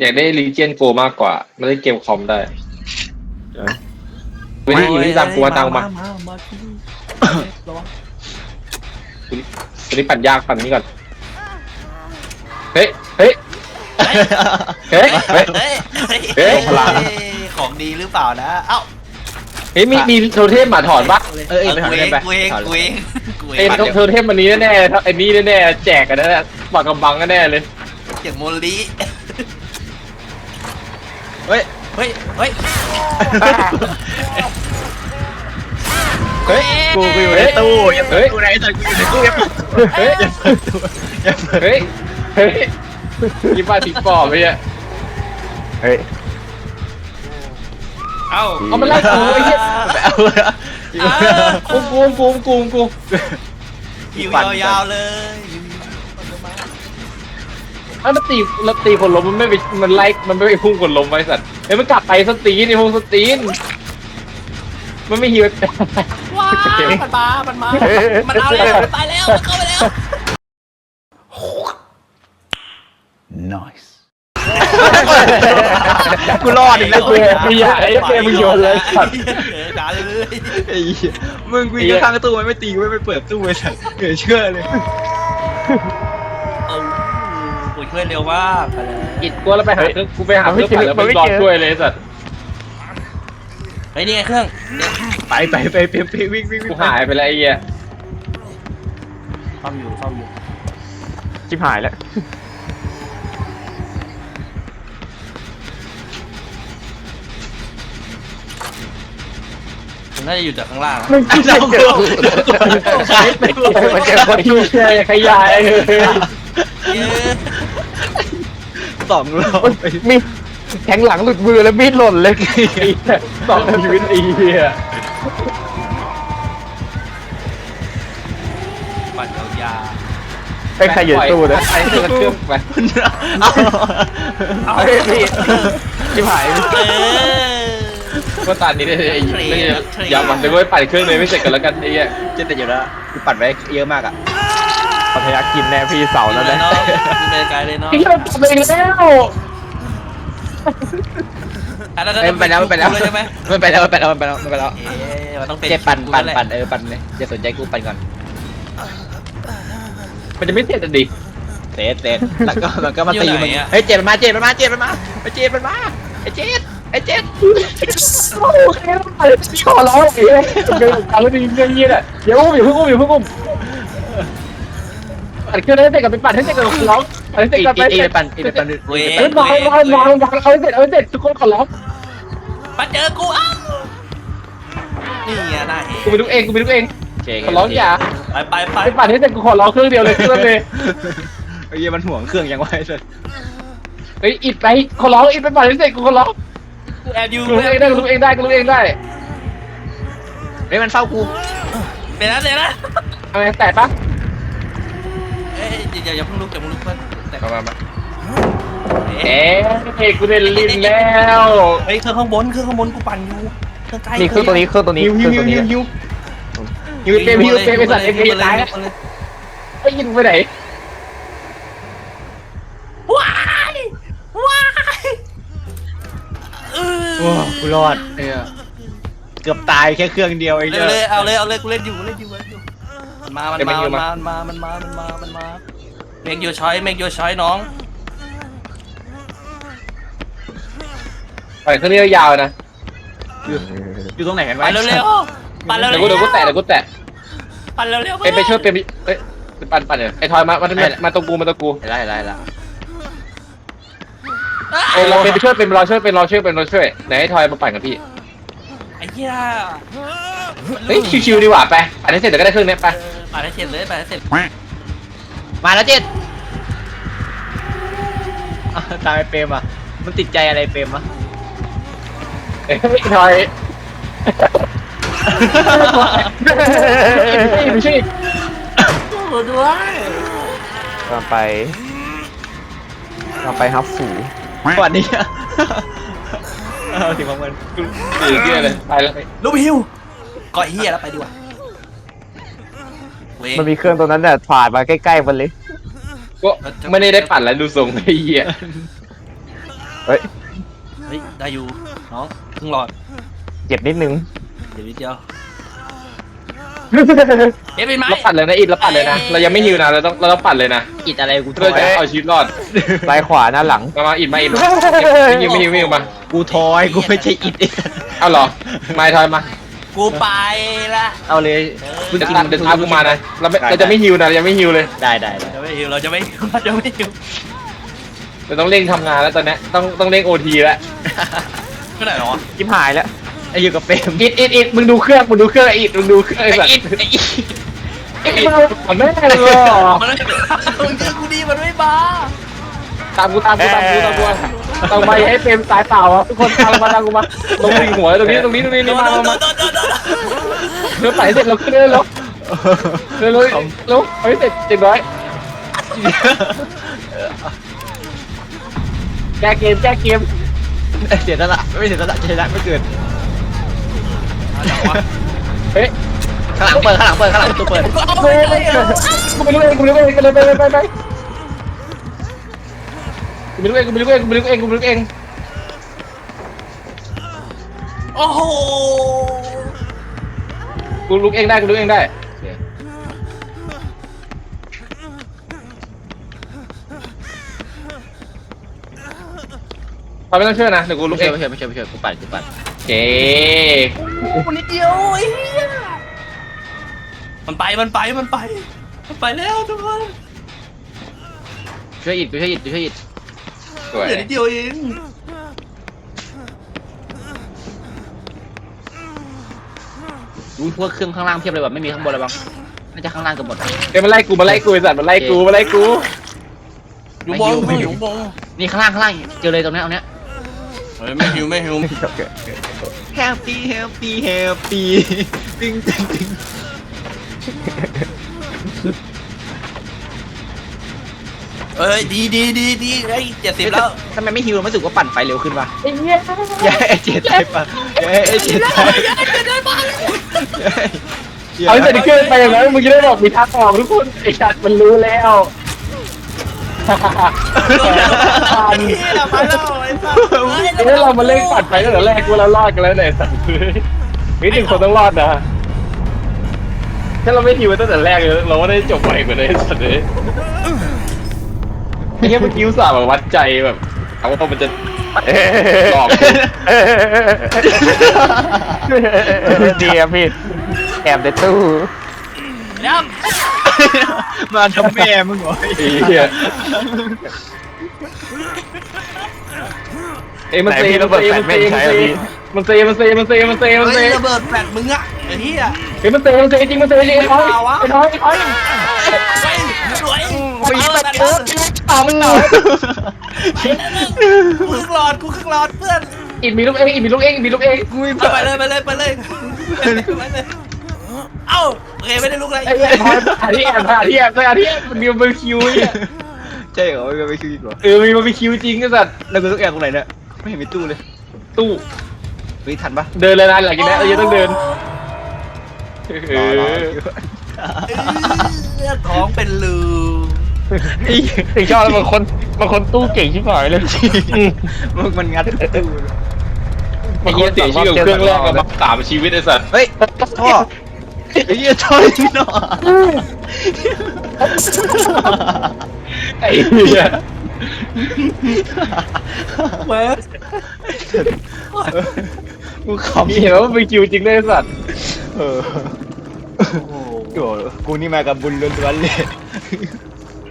อยากได้ลีเจียนโกมากกว่าไม่ได้เกมคอมได้วิธีวิธีตามกูว่าตามมามามาที่นี่ระวังวันนี้ปั่นยากปั่นนี้ก่อน เฮ้ย เฮ้ย เฮ้ย เฮ้ย เฮ้ยเฮ้ยพลังของดีหรือเปล่านะ เอ้า เฮ้ย มีมีโทเทมมาถอนปะเออเออไปถอนกูเอเล่งนไปกูเองถอนกูเลยเองกูเอไอ้งโทเทมวันนี้แน่ๆไอ้นี่แน่ๆแจกกันแน่ๆปากกำบังกันแน่เลยอย่างโมลี เฮ้ย เฮ้ย เฮ้ย เฮ้ย กูกูอยู่ในตู้อย่าเปิดตู้ไหนสัตว์กูอยู่ในตู้อย่าเปิดเฮ้ย อย่าเปิดตู้อย่าเปิดเฮ้ย เฮ้ยยี่ป้าผีปอบไปอะเฮ้ยเอ้าเอามาไล่กูไอ้เหี้ยไปเอาละกูกูกูกูกูหิวยาวๆเลย ไอ้มันตีแล้วตีคนล้มมันไม่ไปมันไล่มันไม่ไปพุ่งคนล้มไว้สัตว์เฮ้ยมันกลับไปสตีนนี่พงสตีนมันไม่หิวว้ามันมามันมามันเอาแล้วมันตายแล้วมันเข้าไปแล้วกูรอดอีกแล้วเกมขยะไอ้เกมมึงโยนเลยสัตว์เออด่าเลยไอ้เหี้ยมึงกูอยู่ข้างตู้มันไม่ตีกูไม่ไปเปิดตู้ไอ้สัตว์เกิดเชื่อเลยเออ กูช่วยเร็วมากไปเลยอิดกูแล้วไปหาเครื่องกูไปหาเครื่องปั่นแล้วมันรอช่วยเลยสัตว์เฮ้ยนี่ไงเครื่องไปไปไปไปไปวิ่งวิ่งวิ่กูงหายไปแล้วไอ้เหี้ยซ่อมอยู่ซ่อมอยู่ชิบหายแล้วมันน่าจะอยู่จากข้างล่างนะมันเจอมันเจอคนที่เชื่อขยะไอ้เฮ้ย เย้ สองรอบไปมีแทงหลังหลุดมือแล้วมีดหล่นเลยสองชีวิตไอ้เหี้ยปั่นยาวไปใครอยู่ในตู้นะไอ้เครื่องไปเอาเฮ้ยพี่ชิบหายๆเออก็ตอนนี้ได้ไอ้ไม่อย่ามันไปไว้ปั่นเครื่องเลยไม่เสร็จกันแล้วกันไอ้เหี้ยเจ็ดแต่อยู่แล้วกูปัดไว้เยอะมากอะ ปัทยากินแน่พี่เสาเอาแล้วเลยนะเนาะมีเมกายเลยเนาะไอ้เหี้ยมันไปแล้วอะแล้วเอ้ยไปแล้วไปแล้วเลยใช่ไหมมันไปแล้วมันไปแล้วมันไปแล้วมันไปแล้วเอ๊ะมันต้องเป็นเจ็บปั่นปั่นกูแล้วแหละปั่นเออปั่นเลยอย่าสนใจกูปั่นก่อน มันจะไม่เสร็จอะดิเซตเซตแล้วก็มันก็มาตีมันเฮ้ยเจ็ดมันมาเจ็ดมันมาเจ็ดมันมาไอ้เจ็ดมันมาไอ้เจ็ดไอ้เจ็ดโอ้โหแค่ปั่นขอร้องไอ้เหี้ยเดินการแล้วดีเงี้ยๆอะเดี๋ยวอุ้มอย่าเพิ่งอุ้มอย่าเพิ่งอุ้ม ปั่นเครื่องให้เสร็จกันไปปั่นให้เสร็จกันร้องปั่นให้เสร็จอีกันไปอีไปปั่นอีไปปั่นเว้ยเฮ้ยวางวางวางวางเอาให้เสร็จเอาให้เสร็จทุกคนขอร้องมาเจอกูอ้าวนี่ไงหน้าเอ๋กูไปดูเองกูไปดูเองขอร้องอย่าไปไปไปไปปั่นให้เสร็จกูขอร้องเครื่องเดียวเลยเครื่องเลยไอ้เหี้ยมันห่วงเครื่องยังไงเลยเฮ้ยอิดไปขอร้องอิดไปปั่นให้เสร็จกูขอร้องกูแอบอยู่กูรู้เองได้กูรู้เองได้กูรู้เองได้เฮ้ยมันเฝ้ากูเดี๋ยวนะเดี๋ยวนะเอาไงแตะปะ เอ้ยอย่าอย่าอย่าเพิ่งลุกอย่าเพิ่งลุกเพื่อนแต่มามามาเอ๊ะเอ๊ะกูได้ลิ้นแล้วเฮ้ยเครื่องข้างบนเครื่องข้างบนกูปั่นอยู่เครื่องใกล้นี่เครื่องตัวนี้เครื่องตัวนี้หิวเคหิรื่วองหิตัววนี้หิวหิวหิวเปรมหิวเปรมไปสัตว์เอ็มเอตายแล้วไอ้ยิงไปไหนว้ายว้ายเออโอ้กูรอดเออเกือบตายแค่เครื่องเดียวเองเลยเลยเอาเลยเอาเลยกูเล่นอยู่กูเล่นอยู่กูเล่นอยู่ มันมา มันมา มันมา มันมา มันมา มันมา มันมา เมกยูชอยเมกยูชอยน้อง ปล่อยเครื่องนี้ยาวนะอยู่ตรงไหนกันไปวะเร็วๆ ปั่นเร็วๆเดี๋ยวกูเดี๋ยวกูแตะเดี๋ยวกูแตะปั่นเร็วๆเอ็มไปช่วยเปรมเอ้ยปั่นปั่นเนี่ยไอ้ทอยมามามาตรงกูมาตรงกูไล่ไล่ไล่เอ้ยเราเป็นไปช่วยเป็นรอช่วยเป็นรอช่วยเป็นรอช่วยไหนให้ทอยมาปั่นกับพี่ ไอ้เหี้ยเฮ้ยชิวๆดีกว่าไปปั่นให้เสร็จเดี๋ยวก็ได้เครื่องนี้ไป เออปั่นให้เสร็จเลยปั่นให้เสร็จมาแล้วเจ็ดอ้าวตามไอ้เปรมอะ มันติดใจอะไรเปรมวะเอ้ยทอยไม่ใช่ด้วยตามไปตามไปฮับสูก่อนนี้อะ เอาถึงของมันตีเกี้ยเลยไปแล้วลูกฮิวก่อยเหี้ยแล้วไปดีกว่าเว้ยมันมีเครื่องตัวนั้นเนี่ยผ่านมาใกล้ๆมันเลย ก็ไม่ได้ได้ปั่นแล้วดูทรงไอ้เหี้ยเฮ้ย เฮ้ยได้อยู่น้องครึ่งหลอดเจ็บนิดนึงเดี๋ยวนิดเดียว เอ๊ะเป็นไหมเราปัดเลยนะอิดเราปัดเลยนะ เรายังไม่ฮิวนะเราต้องเราต้องปัดเลยนะอิดอะไรกูถเพื่ออยจะเอาชีวิตรอดซ้ายขวาหน้าหลัง มามาอิดมาอิดมาไม่ฮิวไม่ฮิวไม่ฮิวมากูถอยกูไม่ใช่อิดไอ้สัสเอาเหรอไม่ทอยมากูไปละเอาเลยเดี๋ยวตามเดี๋ยวตามกูมานะเราไม่เราจะไม่ฮิวนะเรายังไม่ฮิวเลย ได้ได้ได้จะไม่หิวเราจะไม่หิวเราจะไม่หิวเราต้องเร่งทำงานแล้วตอนเนี้ยต้องต้องเร่งโอทีแล้วไม่ไหนหรอจิ้มหายแล้ว ไอ้อยู่กับเปรมอิดอิดอิดมึงดูเครื่องมึงดูเครื่องอิดมึงดูเครื่องไอ้ไอ้สัตว์อิดไอ้อิดอิดมันแม่เลยเหรอมันไม่มึงเจอกูดีมันไม่มาตามกูตามกูตามกูตามกูตามไปให้เฟรมสายเปล่าอะทุกคนตามมาตามกูมาลงดิ่งหัวตรงนี้ตรงนี้ตรงนี้โดนี่นมาโดมานโดมานโดนโดนโดนเดี๋ยวไปเสร็จเราขึ้นเลยแล้วเร็วเร็วเร็วไปเสร็จเจ็ดร้อยแก้เกมแก้เกมเสียสละไม่เสียสละชนะไม่เกิน เฮ้ยข้างหลังเปิดข้างหลังเปิดข้างหลังประตูเปิดกูไม่รู้เองกูไม่รู้เองกูไม่รู้เองไปเลยไปเลยไปไปกูไม่รู้เองกูไม่รู้เองกูไม่รู้เองกูไม่รู้เองโอ้โหกูลุกเองได้กูลุกเองได้พอไม่ต้องเชื่อนะเดี๋ยวกูลุไม่กเอเชื่องไม่เชื่อไม่เชื่อไม่เชื่อกูปั่นกูปั่นเจ๊ คนนิดเดียวไอ้เหี้ยมันไปมันไปมันไปมันไปแล้วทุกคนช่วยอิดกูช่วยอิดกูช่วยอิดสวยเหลือนิดเดียวเองอุ้ยพวกเครื่องข้างล่างเพียบเลยแบบไม่มีข้างบนเลยบ้างน่าจะข้างล่างกันหมดเดี๋ยวมันไล่กูมาไล่กูไอ้สัตว์มันไล่กูมาไล่กูอยู่บนไม่อยู่บน นี่ข้างล่างข้างล่างเจอเลยตรงนี้เอาเนี้ย เฮ้ยไม่หิวไม่หิว Happy Happy Happy ติ๊งติ๊งติ๊งเอ้ยดีดีดีดีไอ้เจ็ดสิบแล้วทำไมไม่ฮิวรู้สึกว่าปั่นไฟเร็วขึ้นวะไอ้เหี้ยอย่าให้ไอ้เจ็ดตายปะอย่าให้ไอ้เจ็ดตายอย่าให้เอาไอ้สัตว์ที่เกินไปอย่างนั้นมึงจะได้บอกมีทางออกทุกคนไอ้สัตว์มันรู้แล้ว ทันเหี้ยไปแล้วไอ้สัสเอ้ยเรามาเล่นปัดไปตั้งแต่แรกกูเรารอดกันแล้วเนี่ยสัตว์นี่หนึ่งคนต้องรอดนะ ถ้าเราไม่ทีไว้ตั้งแต่แรกเลยเราว่าได้จบไปกว่านี้สัตว์เลยไอ้เหี้ยเมื่อกี้อุตส่าห์แบบวัดใจแบบเอาว่ามันจะหลอกกูดีอะพี่แอบในตู้ย้ มาทำแม่มึงเหรอไอ้เหี้ยเอ้ยมันเซมันเซมันเซมันเซมันเซมันเซมันเซมันเซำมันเซเฮ้ยระเบิดแฟลชมึงอะไอ้เหี้ยเฮ้ยมันเซมันเซจริงมันเซจริงไอ้ท้อยไอ้ท้อยไอ้ท้อยเฮ้ยสวยโอ้ยเออตัดเอเอออต่อมึงหน่อยกูครึ่งหลอดกูครึ่งหลอดเพื่อนอีกมีลูกเองอีกมีลูกเองอีกมีลูกเองกูไม่เอาไปเลยไปเลยไปเลยไปเลย เอ้าโอเคไม่ได้ลุกเลยไอ้ไอ้ท้อยหาที่แอบหาที่แอบหาที่แอบมันมีบาร์บีคิวเนี่ยใช่เหรอไม่คิวอีกเหรอเออมีบาร์บีคิวจริงไอ้สัตว์แล้วกูต้องแอบตรงไหนเนี่ยไม่เห็นมีตู้เลยตู้เฮ้ยทันปะเดินเลยนะหลังจากนี้เราจะต้องเดินเอรอรออท้องเป็นรูถึงชอบแล้วบางคนบางคนตู้เก่งชิบหายเลยมึงมันงัดตู้บางคนเสียชีวิตกับเครื่องแรกกับมาสามชีวิตไอ้สัตว์เฮ้ยท่อ ไอ้เหี้ยท่อที่นอไอ้เหี้ยเว้ยกูขมีเห็นว่าบาร์บีคิวจริงด้วยไอ้สัตว์ำเออโอ้โหกูนี่มากับบุญล้วนๆเลย